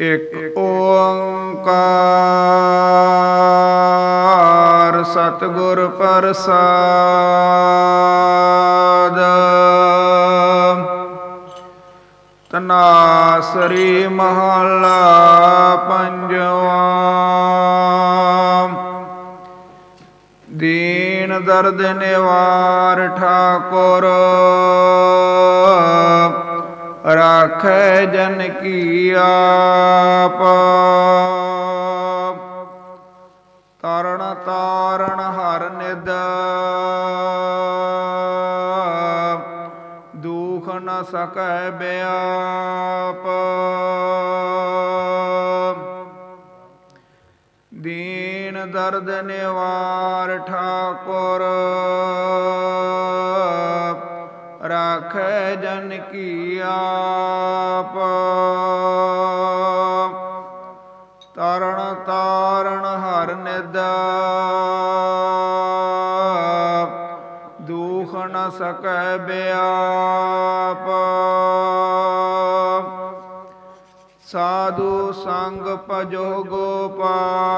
ਇਕ ਓੰਕਾਰ ਸਤਿਗੁਰ ਪ੍ਰਸਾਦ। ਤਨਾਸਰੀ ਮਹਲਾ ਪੰਜਵਾ। ਦੀਨ ਦਰਦ ਨਿਵਾਰ ਠਾਕੁਰ। ਰਾਖੈ ਜਨ ਕੀ ਆਪ। ਤਰਣ ਤਾਰਣ ਹਰ ਨਿਦ। ਦੁਖ ਨ ਸਕੈ ਬਿਆਪ। ਦੀਨ ਦਰਦ ਨਿਵਾਰ ਠਾਕੁਰ। ਰਾਖੈ ਜਨ ਕੀ ਆਪ। ਤਰਣ ਤਾਰਣ ਹਰ ਨਿਦ। ਦੁਖ ਨ ਸਕੈ ਬਿਆਪ। ਸਾਧੂ ਸੰਗ ਭਜੋ ਗੋਪਾਲ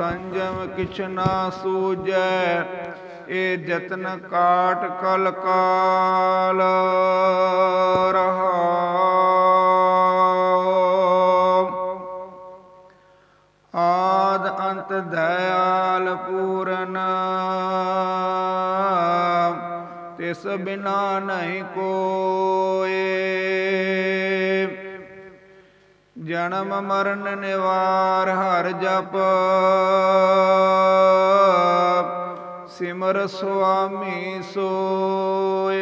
ਸੰਜਮ ਕਿਛ ਨਾ ਸੂਜੈ ਇਹ ਜਤਨ ਕਾਟ ਕਲ ਕਾਲ ਰਹਾ। ਆਦ ਅੰਤ ਦਇਆਲ ਪੂਰਨ, ਤਿਸ ਬਿਨਾ ਨਹੀਂ ਕੋਏ। ਜਨਮ ਮਰਨ ਨਿਵਾਰ ਹਰ ਜਪ। ਸਿਮਰ ਸੁਆਮੀ ਸੋਏ।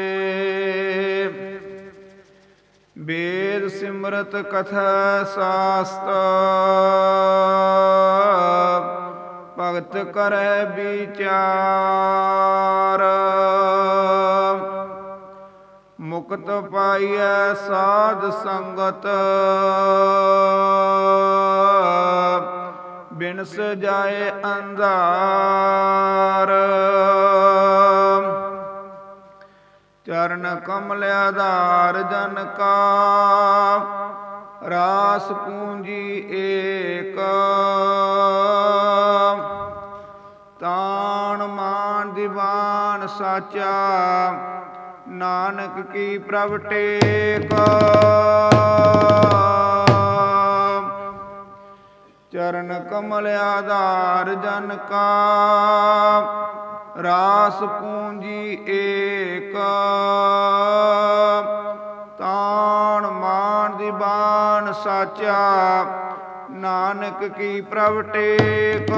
ਵੇਦ ਸਿਮਰਤ ਕਥਾ ਸਾਸਤ। ਭਗਤ ਕਰੈ ਵਿਚਾਰ। ਮੁਕਤ ਪਾਈਐ ਸਾਧ ਸੰਗਤ। ਬਿਨਸ ਜਾਏ ਅੰਧਾਰ। ਚਰਨ ਕਮਲ ਆਧਾਰ ਜਨ ਕਾ। ਰਾਸ ਪੂੰਜੀ ਏਕ। ਤਾਣ ਮਾਨ ਦੀਵਾਨ ਸਾਚਾ। ਨਾਨਕ ਕੀ ਪ੍ਰਭ ਟੇਕ। ਚਰਨ ਕਮਲ ਆਧਾਰ ਜਨ ਕਾ। ਰਾਸ ਪੂੰਜੀ ਏਕ। ਤਾਣ ਮਾਨ ਦੀ ਬਾਣ ਸਾਚਾ। ਨਾਨਕ ਕੀ ਪ੍ਰਭ ਟੇਕ।